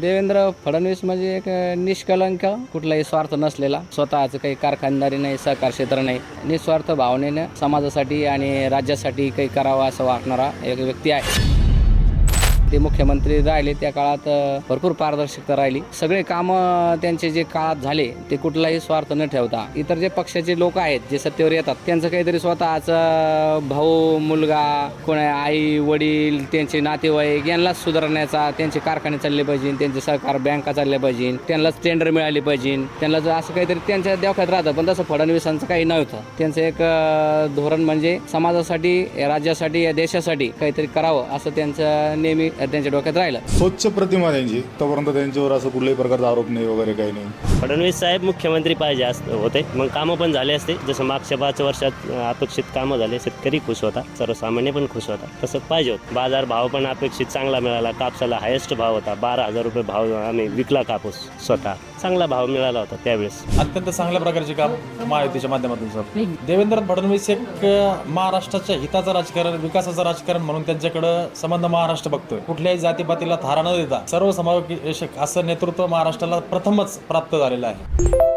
देवेंद्र फडणवीस म्हणजे एक निष्कलंक कुठलाही स्वार्थ नसलेला. स्वतःचं काही कारखानदारी नाही सहकार क्षेत्र नाही. निस्वार्थ भावनेनं समाजासाठी आणि राज्यासाठी काही करावं असं वाटणारा एक व्यक्ती आहे. ते मुख्यमंत्री राहिले त्या काळात भरपूर पारदर्शकता राहिली. सगळे कामं त्यांचे जे काळात झाले ते कुठलाही स्वार्थ न ठेवता. इतर जे पक्षाचे लोक आहेत जे सत्तेवर येतात त्यांचं काहीतरी स्वतःच भाऊ मुलगा कोणा आई वडील त्यांचे नातेवाईक यांनाच सुधारण्याचा त्यांचे कारखाने चालले पाहिजे त्यांचे सहकार बँका चालल्या पाहिजे त्यांनाच टेंडर मिळाले पाहिजे त्यांना जर असं काहीतरी त्यांच्या देवखात राहतं पण तसं फडणवीसांचं काही नव्हतं. त्यांचं एक धोरण म्हणजे समाजासाठी या राज्यासाठी या देशासाठी काहीतरी करावं असं त्यांचं नेहमी त्यांच्या डोक्यात राहिलं. स्वच्छ प्रतिमा त्यांची. तोपर्यंत त्यांच्यावर असं कुठल्याही प्रकारचा आरोप नाही वगैरे काही नाही. फडणवीस साहेब मुख्यमंत्री पाहिजे असं होते. मग कामं पण झाले असते. जसं मागच्या पाच वर्षात अपेक्षित कामं झाले. शेतकरी खुश होता. सर्वसामान्य पण खुश होता. तसं पाहिजे होतं. बाजार भाव पण अपेक्षित चांगला मिळाला. कापसाला हायेस्ट भाव होता. बारा हजार रुपये भाव आम्ही विकला कापूस स्वतः. चांगला भाव मिळाला होता त्यावेळेस. अत्यंत चांगल्या प्रकारचे काम महायुतीच्या माध्यमातून सर. देवेंद्र फडणवीस एक महाराष्ट्राच्या हिताचं राजकारण विकासाचं राजकारण म्हणून त्यांच्याकडं संबंध महाराष्ट्र बघतोय. कुठल्याही जातीपातीला थारा न देता सर्व समावेशक असं नेतृत्व महाराष्ट्राला प्रथमच प्राप्त झालेलं आहे.